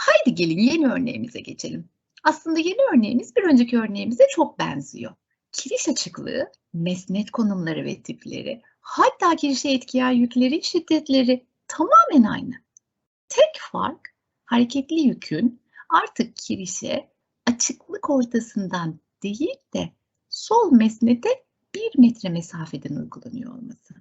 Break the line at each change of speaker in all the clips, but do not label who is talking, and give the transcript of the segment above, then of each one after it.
Haydi gelin yeni örneğimize geçelim. Aslında yeni örneğimiz bir önceki örneğimize çok benziyor. Kiriş açıklığı, mesnet konumları ve tipleri, hatta kirişe etkiyen yüklerin şiddetleri tamamen aynı. Tek fark hareketli yükün artık kirişe açıklık ortasından değil de sol mesnete bir metre mesafeden uygulanıyor olması.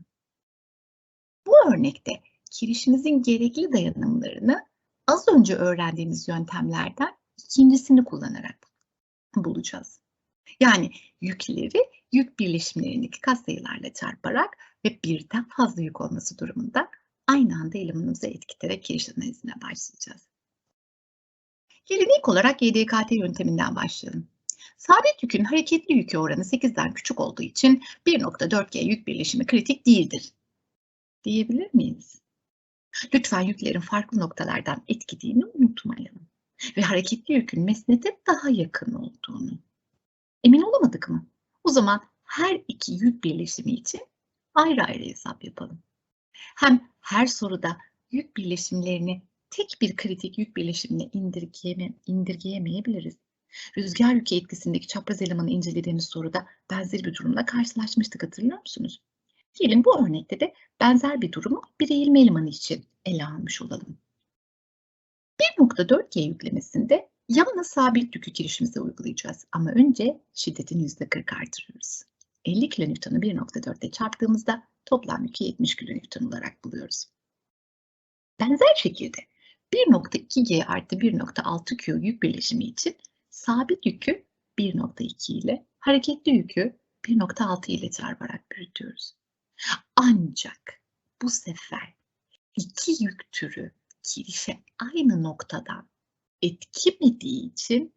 Bu örnekte kirişimizin gerekli dayanımlarını az önce öğrendiğimiz yöntemlerden ikincisini kullanarak bulacağız. Yani yükleri yük birleşimlerindeki katsayılarla çarparak ve birden fazla yük olması durumunda aynı anda elemanımıza etkilerek kiriş analizine başlayacağız. Gelin ilk olarak YDKT yönteminden başlayalım. Sabit yükün hareketli yükü oranı 8'den küçük olduğu için 1.4G yük birleşimi kritik değildir. Diyebilir miyiz? Lütfen yüklerin farklı noktalardan etkilediğini unutmayalım. Ve hareketli yükün mesnete daha yakın olduğunu. Emin olamadık mı? O zaman her iki yük birleşimi için ayrı ayrı hesap yapalım. Hem her soruda yük birleşimlerini tek bir kritik yük birleşimine indirgeyeme, indirgeyemeyebiliriz. Rüzgar yükü etkisindeki çapraz elemanı incelediğimiz soruda benzer bir durumla karşılaşmıştık hatırlıyor musunuz? Gelin bu örnekte de benzer bir durumu bir eğilme elemanı için ele almış olalım. 1.4G yüklemesinde yalnız sabit yükü girişimize uygulayacağız ama önce şiddetin %40 artırıyoruz. 50 kilonewton'u 1.4'te çarptığımızda toplam yükü 70 kilonewton olarak buluyoruz. Benzer şekilde 1.2G artı 1.6Q yük birleşimi için sabit yükü 1.2 ile hareketli yükü 1.6 ile çarparak büyütüyoruz. Ancak bu sefer iki yük türü kirişe aynı noktadan etkimediği için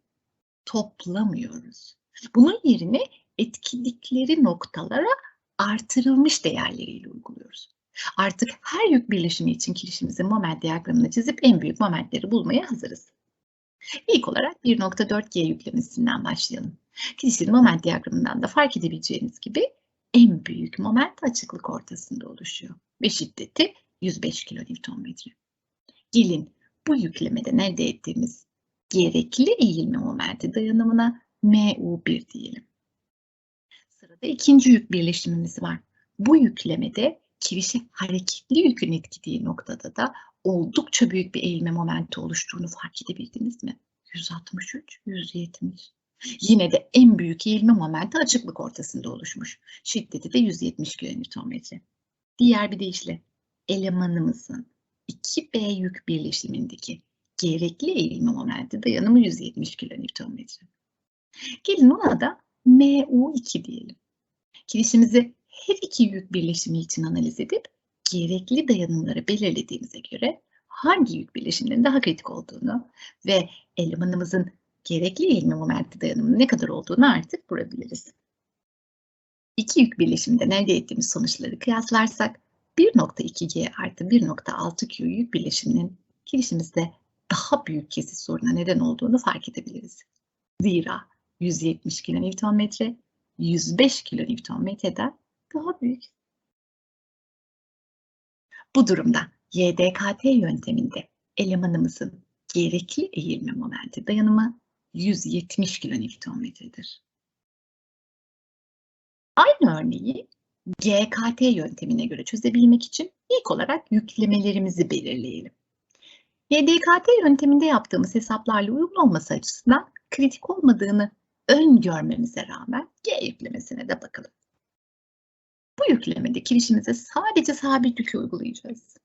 toplamıyoruz. Bunun yerine etkilikleri noktalara artırılmış değerleriyle uyguluyoruz. Artık her yük birleşimi için kirişimizin moment diyagramını çizip en büyük momentleri bulmaya hazırız. İlk olarak 1.4G yüklemesinden başlayalım. Kirişin moment diyagramından da fark edebileceğiniz gibi en büyük moment açıklık ortasında oluşuyor ve şiddeti 105 kNm. Gelin bu yüklemeden elde ettiğimiz gerekli eğilme momenti dayanımına MU1 diyelim. Sırada ikinci yük birleşimimiz var. Bu yüklemede kirişe hareketli yükün etkilediği noktada da oldukça büyük bir eğilme momenti oluştuğunu fark edebildiniz mi? 163, 170. Yine de en büyük eğilme momenti açıklık ortasında oluşmuş. Şiddeti de 170 kN. Diğer bir deyişle elemanımızın 2B yük birleşimindeki gerekli eğilme momenti dayanımı 170 kN. Gelin ona da MU2 diyelim. Kirişimizi her iki yük birleşimi için analiz edip gerekli dayanımları belirlediğimize göre hangi yük birleşiminin daha kritik olduğunu ve elemanımızın gerekli eğilme momenti dayanımının ne kadar olduğunu artık bulabiliriz. İki yük birleşiminden elde ettiğimiz sonuçları kıyaslarsak 1.2G artı 1.6Q yük birleşiminin girişimizde daha büyük kesit soruna neden olduğunu fark edebiliriz. Zira 170 kN, 105 kN'den daha büyük. Bu durumda YDKT yönteminde elemanımızın gerekli eğilme momenti dayanımı 170 kN'dir. Aynı örneği GKT yöntemine göre çözebilmek için ilk olarak yüklemelerimizi belirleyelim. YDKT yönteminde yaptığımız hesaplarla uyumlu olması açısından kritik olmadığını öngörmemize rağmen G yüklemesine de bakalım. Bu yüklemede kirişimize sadece sabit yükü uygulayacağız.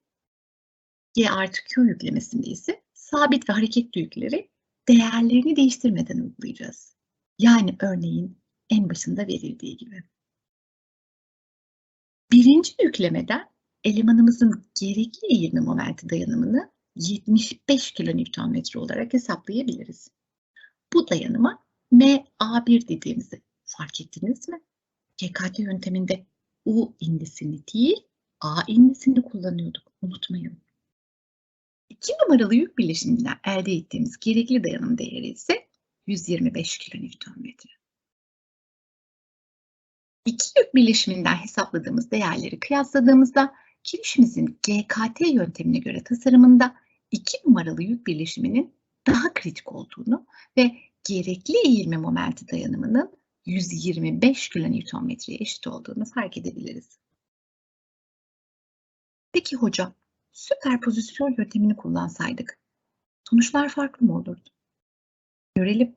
G artı Q yüklemesinde ise sabit ve hareketli yükleri değerlerini değiştirmeden uygulayacağız. Yani örneğin en başında verildiği gibi. Birinci yüklemeden elemanımızın gerekli eğilme momenti dayanımını 75 kN olarak hesaplayabiliriz. Bu dayanıma MA1 dediğimizi fark ettiniz mi? GKT yönteminde U indisini değil, A indisini kullanıyorduk. Unutmayın. İki numaralı yük birleşiminden elde ettiğimiz gerekli dayanım değeri ise 125 kN. İki yük birleşiminden hesapladığımız değerleri kıyasladığımızda kirişimizin GKT yöntemine göre tasarımında iki numaralı yük birleşiminin daha kritik olduğunu ve gerekli eğilme momenti dayanımının 125 kilonewtonmetreye eşit olduğunu fark edebiliriz. Peki hocam, süperpozisyon yöntemini kullansaydık sonuçlar farklı mı olurdu? Görelim.